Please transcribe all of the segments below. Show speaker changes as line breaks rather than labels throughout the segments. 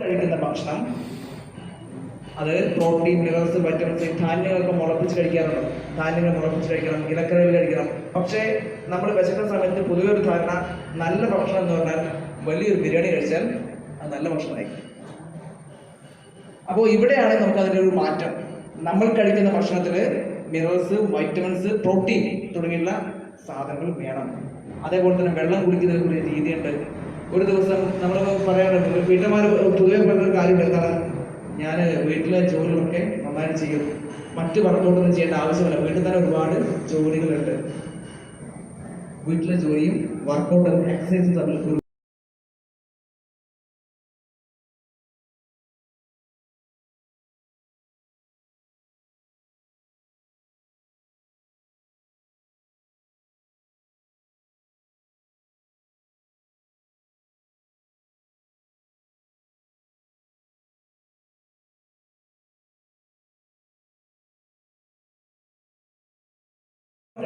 കഴിക്കുന്ന ഭക്ഷണം. അത് പ്രോട്ടീൻ മിനറൽസ് വൈറ്റമിൻസ് ധാന്യങ്ങളൊക്കെ മുളപ്പിച്ച് കഴിക്കാറുണ്ട്. ധാന്യങ്ങൾ മുളപ്പിച്ച് കഴിക്കണം ഇലക്കറികൾ കഴിക്കണം. പക്ഷേ നമ്മൾ വിശക്കുന്ന സമയത്ത് പൊതുവെ ഒരു ധാരണ നല്ല ഭക്ഷണം എന്ന് പറഞ്ഞാൽ വലിയൊരു ബിരിയാണി കഴിച്ചാൽ അത് നല്ല ഭക്ഷണമായിരിക്കും. അപ്പോൾ ഇവിടെയാണ് നമുക്ക് അതിന്റെ ഒരു മാറ്റം. നമ്മൾ കഴിക്കുന്ന ഭക്ഷണത്തിൽ മിനറൽസ് വൈറ്റമിൻസ് പ്രോട്ടീൻ തുടങ്ങിയുള്ള സാധനങ്ങൾ വേണം. അതേപോലെ തന്നെ വെള്ളം കുടിക്കുന്നതിന് ഒരു രീതിയുണ്ട്. ഒരു ദിവസം നമ്മൾ പറയാറുണ്ട് വീട്ടന്മാർ പൊതുവെ പറഞ്ഞൊരു കാര്യം കാര്യമുണ്ട് ഞാൻ വീട്ടിലെ ജോലികളൊക്കെ നന്നായിട്ട് ചെയ്യും. മറ്റു വർക്കൗട്ടൊന്നും ചെയ്യേണ്ട ആവശ്യമില്ല. വീട്ടിൽ തന്നെ ഒരുപാട് ജോലികളുണ്ട്. വീട്ടിലെ ജോലിയും വർക്കൗട്ടും എക്സസൈസും തമ്മിൽ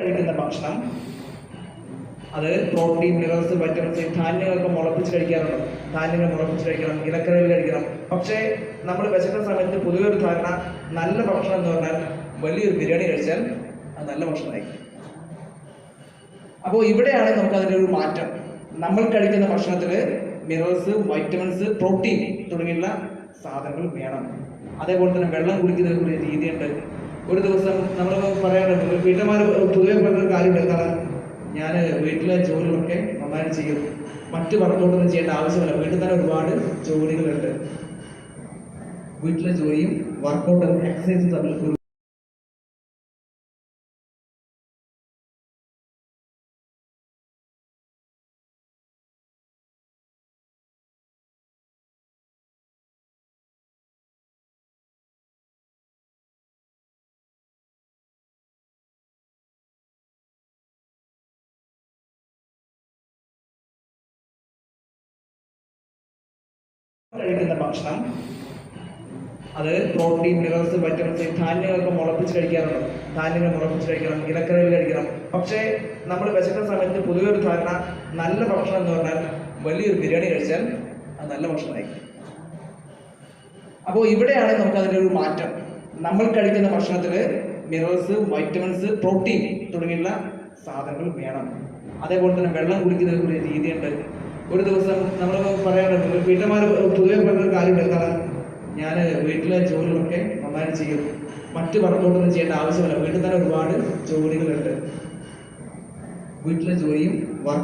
കഴിക്കുന്ന ഭക്ഷണം. അത് പ്രോട്ടീൻ മിനറൽസ് വൈറ്റമിൻസ് ധാന്യങ്ങളൊക്കെ മുളപ്പിച്ച് കഴിക്കാറുണ്ട്. ധാന്യങ്ങൾ മുളപ്പിച്ച് കഴിക്കണം ഇലക്കറികൾ കഴിക്കണം. പക്ഷേ നമ്മൾ വിശക്കുന്ന സമയത്ത് പൊതുവെ ഒരു ധാരണ നല്ല ഭക്ഷണം എന്ന് പറഞ്ഞാൽ വലിയൊരു ബിരിയാണി കഴിച്ചാൽ അത് നല്ല ഭക്ഷണമായിരിക്കും. അപ്പോൾ ഇവിടെയാണ് നമുക്ക് അതിന്റെ ഒരു മാറ്റം. നമ്മൾ കഴിക്കുന്ന ഭക്ഷണത്തിൽ മിനറൽസ് വൈറ്റമിൻസ് പ്രോട്ടീൻ തുടങ്ങിയുള്ള സാധനങ്ങൾ വേണം. അതേപോലെ തന്നെ വെള്ളം കുടിക്കുന്നതിനുള്ള ഒരു രീതിയുണ്ട്. ഒരു ദിവസം നമ്മൾ പറയാറുണ്ട് വീട്ടമാർ പൊതുവെ ഒരു കാര്യമുണ്ട് എന്താണ് ഞാൻ വീട്ടിലെ ജോലികളൊക്കെ നന്നായിട്ട് ചെയ്യും. മറ്റു വർക്കൗട്ടൊന്നും ചെയ്യേണ്ട ആവശ്യമില്ല. വീട്ടിൽ തന്നെ ഒരുപാട് ജോലികളുണ്ട്. വീട്ടിലെ ജോലിയും വർക്കൗട്ടും എക്സസൈസും തമ്മിൽ കഴിക്കുന്ന ഭക്ഷണം. അത് പ്രോട്ടീൻ മിനറൽസ് വൈറ്റമിൻസ് ധാന്യങ്ങളൊക്കെ മുളപ്പിച്ച് കഴിക്കാറുണ്ട്. ധാന്യങ്ങൾ മുളപ്പിച്ച് കഴിക്കണം ഇലക്കറികൾ കഴിക്കണം. പക്ഷേ നമ്മൾ വിശക്കുന്ന സമയത്ത് പൊതുവെ ഒരു ധാരണ നല്ല ഭക്ഷണം എന്ന് പറഞ്ഞാൽ വലിയൊരു ബിരിയാണി കഴിച്ചാൽ അത് നല്ല ഭക്ഷണമായിരിക്കും. അപ്പോൾ ഇവിടെയാണ് നമുക്ക് അതിന്റെ ഒരു മാറ്റം. നമ്മൾ കഴിക്കുന്ന ഭക്ഷണത്തിൽ മിനറൽസ് വൈറ്റമിൻസ് പ്രോട്ടീൻ തുടങ്ങിയുള്ള സാധനങ്ങൾ വേണം. അതേപോലെ തന്നെ വെള്ളം കുടിക്കുന്ന ഒരു രീതിയുണ്ട്. ഒരു ദിവസം നമ്മൾ പറയാറുണ്ട് വീട്ടന്മാർ പൊതുവെ ഒരു കാര്യമുണ്ട് കാരണം ഞാൻ വീട്ടിലെ ജോലികളൊക്കെ നന്നായിട്ട് ചെയ്യും. മറ്റ് വർക്കൗട്ടൊന്നും ചെയ്യേണ്ട ആവശ്യമില്ല. വീട്ടിൽ തന്നെ ഒരുപാട് ജോലികളുണ്ട്. വീട്ടിലെ ജോലിയും